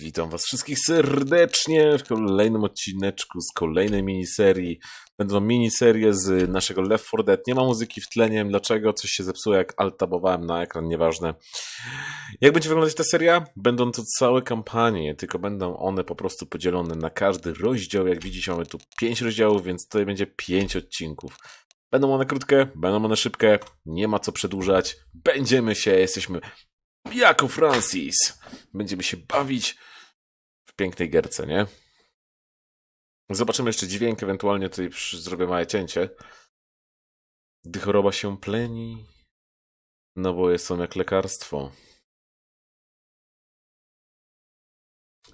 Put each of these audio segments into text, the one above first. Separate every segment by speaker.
Speaker 1: Witam was wszystkich serdecznie w kolejnym odcineczku z kolejnej miniserii. Będą miniserie z naszego Left 4 Dead. Nie ma muzyki w tle, nie wiem dlaczego, coś się zepsuło jak alt-tabowałem na ekran, nieważne. Jak będzie wyglądać ta seria? Będą to całe kampanie, tylko będą one po prostu podzielone na każdy rozdział. Jak widzicie mamy tu 5 rozdziałów, więc tutaj będzie 5 odcinków. Będą one krótkie, będą one szybkie, nie ma co przedłużać. Będziemy się, jesteśmy jako Francis. Będziemy się bawić w pięknej gierce, nie? Zobaczymy jeszcze dźwięk, ewentualnie tutaj zrobię małe cięcie. Gdy choroba się pleni, naboje są jak lekarstwo.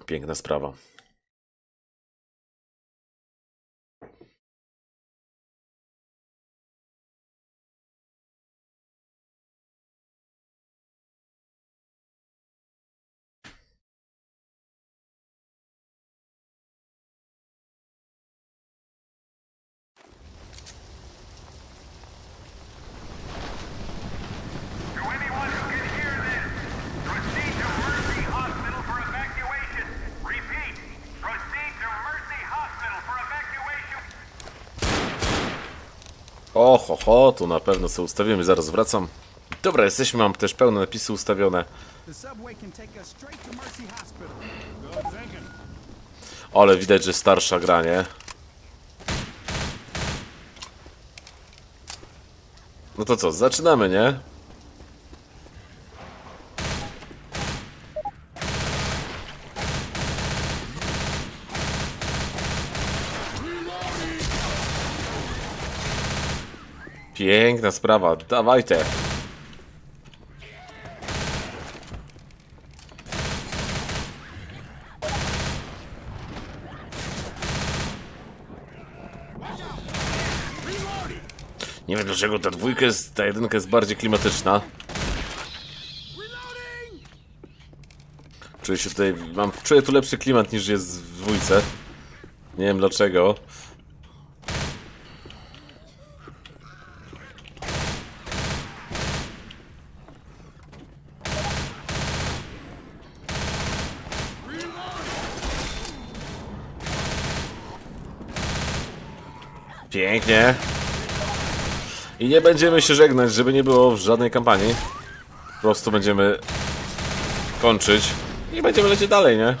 Speaker 1: Piękna sprawa. O, ho, ho, tu na pewno sobie ustawimy, zaraz wracam. Dobra, jesteśmy, mam też pełne napisy ustawione. Ale widać, że starsza gra, nie? No to co, zaczynamy, nie? Piękna sprawa, dawajcie. Nie wiem dlaczego ta dwójka jest, ta jedynka jest bardziej klimatyczna. Czuję się tutaj, mam, czuję tu lepszy klimat niż jest w dwójce. Nie wiem dlaczego. Pięknie. I nie będziemy się żegnać, żeby nie było w żadnej kampanii. Po prostu będziemy kończyć i będziemy lecieć dalej, nie?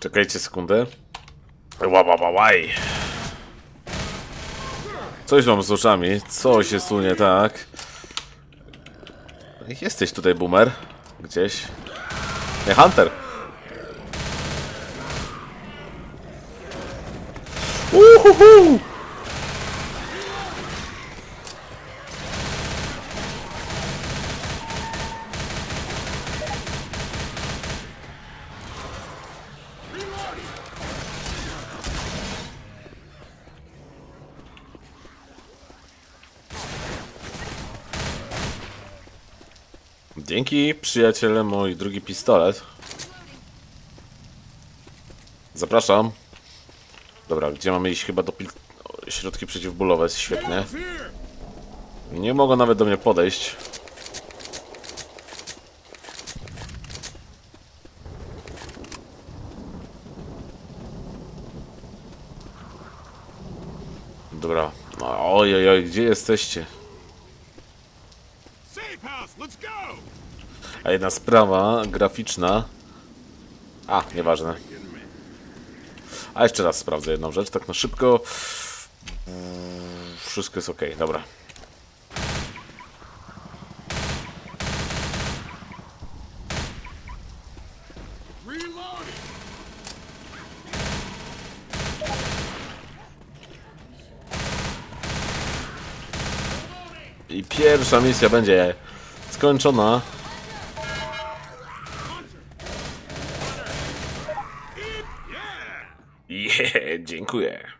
Speaker 1: Czekajcie sekundę. Ła, ła, ła, łaj. Coś mam z oczami. Coś jest tu nie tak. Jesteś tutaj, boomer. Gdzieś. Nie, Hunter. Uhuhu! Dzięki, przyjaciele, mój drugi pistolet. Zapraszam. Dobra, gdzie mamy iść? Chyba do pil... środki przeciwbólowe, świetnie. Nie mogą nawet do mnie podejść. Dobra. No, Ojej, oj, gdzie jesteście? A jedna sprawa graficzna. A, nieważne. A jeszcze raz sprawdzę jedną rzecz, tak na szybko. Wszystko jest ok, dobra. I pierwsza misja będzie skończona. Yeah, dziękuję.